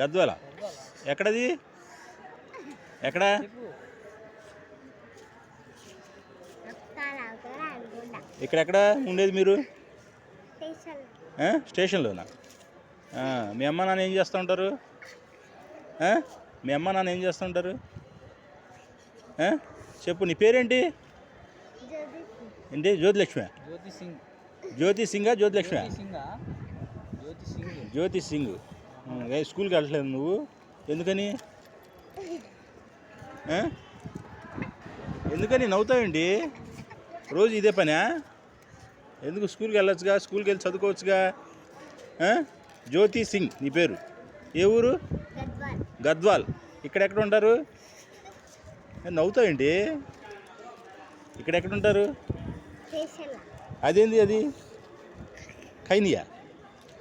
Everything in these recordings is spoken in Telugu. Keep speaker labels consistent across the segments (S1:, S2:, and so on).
S1: గద్వాల్.
S2: ఎక్కడది? ఎక్కడ? ఇక్కడెక్కడ ఉండేది మీరు? స్టేషన్లోనా? మీ అమ్మ నాన్న ఏం చేస్తూ ఉంటారు? మీ అమ్మ నాన్న ఏం చేస్తూ ఉంటారు? చెప్పు నీ పేరేంటి? ఏంటి? జ్యోతిలక్ష్మి?
S3: జ్యోతి సింగ్.
S2: జ్యోతి సింగా జ్యోతిలక్ష్మి?
S3: జ్యోతి సింగా.
S2: స్కూల్కి వెళ్ళట్లేదు నువ్వు. ఎందుకని? ఎందుకని నవ్వుతావేంటి? రోజు ఇదే పనా? ఎందుకు స్కూల్కి వెళ్ళొచ్చుగా? స్కూల్కి వెళ్ళి చదువుకోవచ్చుగా? జ్యోతి సింగ్ నీ పేరు? ఏ ఊరు?
S1: గద్వాల్.
S2: ఇక్కడెక్కడ ఉంటారు? ఏ, నవ్వుతావేంటి? ఇక్కడెక్కడ ఉంటారు? అదేంది అది? ఖైనియా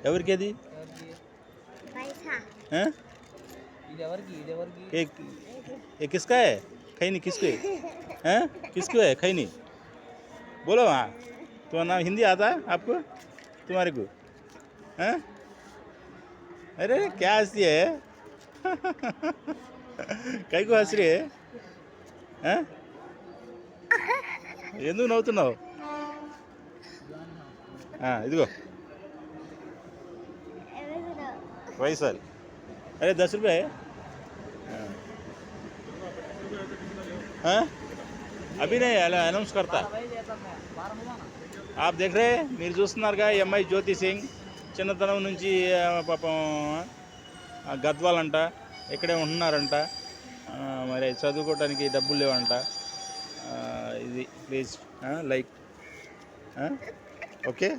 S2: ఎవరికి అది
S3: ఎవరికి
S1: పైసా
S2: ఆ?
S3: ఇది ఎవరికి ఇది ఎవరికి
S2: ये ये किसका है खैनी किसको है हैं? किसको है खैनी बोलो हाँ तुम्हारा नाम हिंदी आता है आपको तुम्हारे को हैं? अरे क्या हंसी है కై को हंस रही है हैं? ఎందుకు నవ్వుతున్నావు ఆ, ఇదిగో
S1: ఎవరు
S2: వైసాల్ अरे दस रुपये है हाँ? अभी नहीं अनाउंस करता आप देख रहे हैं మీరు చూస్తున్నారుగా ఈ అమ్మాయి జ్యోతి సింగ్ చిన్నతనం నుంచి ఆ, పాపం ఆ, గద్వాల్ అంట ఇక్కడే ఉంటున్నారంట ఆ, మరి చదువుకోవడానికి డబ్బులు లేవంట ఆ, ఇది ప్లీజ్ లైక్ ఓకే